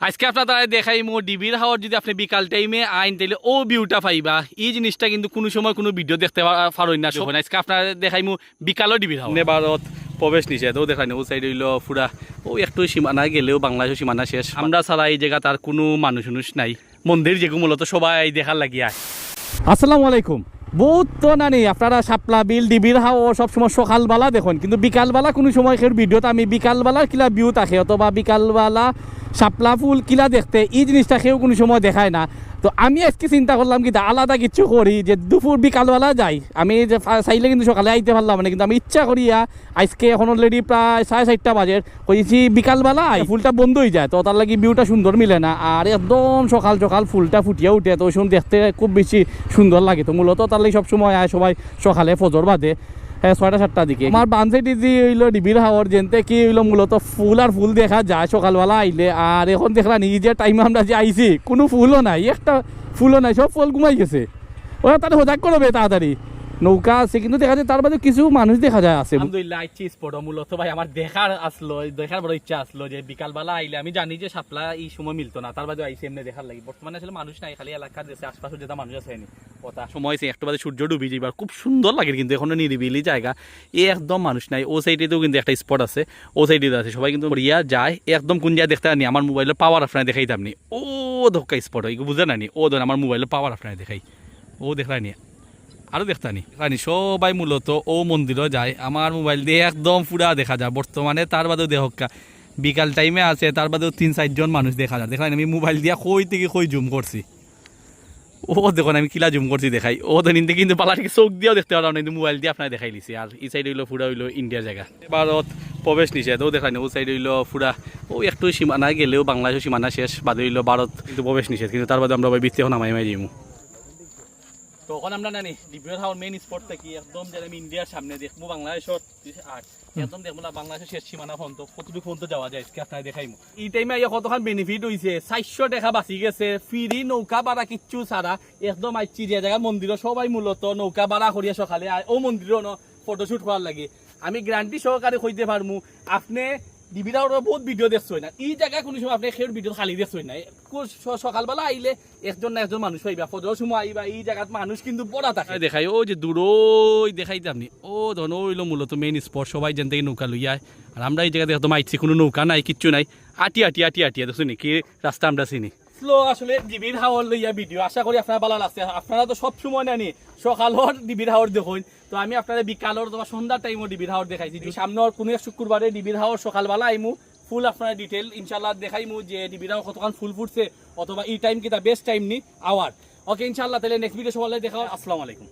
আজকে আপনারা দেখাই মো ডিবির হাওয়ার যদি আপনি বিকাল টাইমে আইন তাইলে ও ভিউটা পাইবা। এই জিনিসটা কিন্তু কোনো সময় কোনো ভিডিও দেখতে পারই না সবাই আজকে আপনারা দেখাই মো বিকালও ডিবির হাওয়া ভারত প্রবেশ নিষেধ। ও দেখাই ও সাইড হইল পুরা ও একটু সীমানা গেলেও বাংলাদেশের সীমানা শেষ। আমরা ছাড়া এই জায়গা তার কোনো মানুষ মানুষ নাই। মন্দির যেগুলো মূলত সবাই দেখার লাগিয়া। আসসালামু আলাইকুম। বহুত তো নানি আপনারা শাপলা বিল ডিবির হাও সবসময় সকালবেলা দেখুন। কিন্তু বিকালবেলা কোনো সময় সেই ভিডিওতে আমি বিকালবেলা কিলা ভিউ থাকে অথবা বিকালবেলা শাপলা ফুল কিলা দেখতে এই জিনিসটা কেউ কোনো সময় দেখায় না। তো আমি আজকে চিন্তা করলাম কি আলাদা কিছু করি, যে দুপুর বিকালবেলা যাই। আমি যে চাইলে কিন্তু সকালে আইতে পারলাম না, কিন্তু আমি ইচ্ছা করিয়া আজকে এখন অলরেডি প্রায় সাড়ে চারটা বাজে, কইছি বিকালবেলা ফুলটা বন্ধ হয়ে যায়, তো তার লাগি ভিউটা সুন্দর মিলে না, আর একদম সকাল সকাল ফুলটা ফুটিয়ে উঠে, তো শুন দেখতে খুব বেশি সুন্দর লাগে, তো মূলত তার লাগি সবসময় আয়, সবাই সকালে ফজর বাদে ছয়টা, সাতটা দিকে। আমার বানসাইডে যে হইল ডিবির হাওয়ার যেনতে কি হইল মূলত ফুল আর ফুল দেখা যায়, সকালবেলা আইলে। আর এখন দেখলাম এই যে টাইমে আমরা যে আইছি, কোনো ফুলও নাই, একটা ফুলও নাই, সব ফুল ঘুমাই গেছে। ওরা তাহলে সজাগ করবে তাড়াতাড়ি। নৌকা আছে, কিন্তু দেখা যায় তার বাদে কিছু মানুষ দেখা যায় আছে। আলহামদুলিল্লাহ আইছি স্পট মূলত ভাই আমার দেখার আসলো দেখার বড় ইচ্ছা আসলো যে বিকালবেলা আইলে আমি জানি যে সাপলা এই সময় মিলতো না তার বাদে আইসি এমনি দেখার লাগি। বর্তমানে আসলে মানুষ নাই, খালি এলাকার দেশে আশপাশে যেটা মানুষ আছে কথা সময় আছে, একটু বাদে সূর্য ডুবি যাবার খুব সুন্দর লাগে কিন্তু এখনও নিরিবিলি জায়গা। এ একদম মানুষ নাই ও সাইডেতেও কিন্তু একটা স্পট আছে ও সাইডে আছে। সবাই কিন্তু রিয়া যায় একদম কোন জায়গায় দেখতে আনি আমার মোবাইলের পাওয়ার আপনার দেখাইতাম নি ও ধক্কা স্পট হয় বুঝে না নি? ও ধরেন আমার মোবাইলের পাওয়ার আপনার দেখাই। ও দেখলানি আরও দেখতানি। রানি সবাই মূলত ও মন্দিরও যায়। আমার মোবাইল দিয়ে একদম পুরা দেখা যায়। বর্তমানে তার বাদেও দেহকা বিকাল টাইমে আছে, তার বাদেও তিন চারজন মানুষ দেখা যায়। দেখলাম আমি মোবাইল দিয়া কই থেকে কই জুম করছি। ও দেখুন, আমি কিলা জুম করছি দেখাই। ও তো নিন্দে কিন্তু পালা থেকে চোখ দিয়েও দেখতে পারলাম কিন্তু মোবাইল দিয়ে আপনার দেখাই লিছি আর এই সাইড হইল, পুরা হইল ইন্ডিয়ার জায়গা। ভারত প্রবেশ নিষেধ, ও দেখাই ও সাইড হইল পুরা, ও একটু সীমানা গেলেও বাংলাদেশের সীমানা শেষ, বাদে হইল ভারত কিন্তু প্রবেশ নিষেধ। কিন্তু তার বাদে আমরা বৃত্তি নামাই মাই যাইমু। তো আমরা জানি মেইন একদম যেন আমি ইন্ডিয়ার সামনে দেখব বাংলাদেশত একদম দেখব না, বাংলাদেশের শেষ সীমানা কতটুকু পর্যন্ত যাওয়া যায়, আজকে আপনার দেখাইমু। এই টাইমে আইয়া কতখান বেনিফিট হইছে, চারশো টাকা বাঁচি গেছে, ফ্রি নৌকা ভাড়া কিচ্ছু ছাড়া, একদম আইছি যে জায়গা মন্দির সবাই মূলত নৌকা ভাড়া করিয়া সকালে ও মন্দিরও ন ফটোশুট করার লাগে। আমি গ্যারান্টি সহকারে কইতে পারমু, আপনি ডিবিরাও বহুত ভিডিও দেখছই না। এই জায়গায় কোনো সময় আপনি সেই ভিডিও খালি দেখছই না। সকালবেলা আইলে একজন না একজন মানুষ পাইবা ফজর সময় আইবা, এই জায়গাত মানুষ কিন্তু বড়া থাকে। দেখাই ও যে দূরই দেখাইতে আপনি ও ধন ওইলো মূলত মেইন স্পট সবাই যেন থেকে নৌকা লইয়া আর আমরা এই জায়গাতে একদম আইছি কোনো নৌকা নাই, কিচ্ছু নাই। আটি আটি আটি আটি দেখছ কি রাস্তা আমরা চিনি। স্লো আসলে ডিবির হাওয়ার লইয়া ভিডিও। আশা করি আপনারা ভালো লাগছে। আপনারা তো সব সময় সকাল সকালর ডিবির হাওয়ার দেখুন। তো আমি আপনারা বিকালর তোমার সন্ধ্যার টাইমও ডিবির হাওয়ার দেখাইছি। যে সামনে আর কোনো শুক্রবারে ডিবির হাওয়ার সকালবেলা আইমু ফুল আপনারা ডিটেল ইনশাল্লাহ দেখাইমু যে ডিবির হাওয়ার কতক্ষণ ফুল ফুটছে অথবা এই টাইম কিতা বেস্ট টাইম নি আওয়ার ওকে ইনশাল্লাহ তাহলে নেক্সট ভিডিও সকালে দেখা আসসালামু আলাইকুম।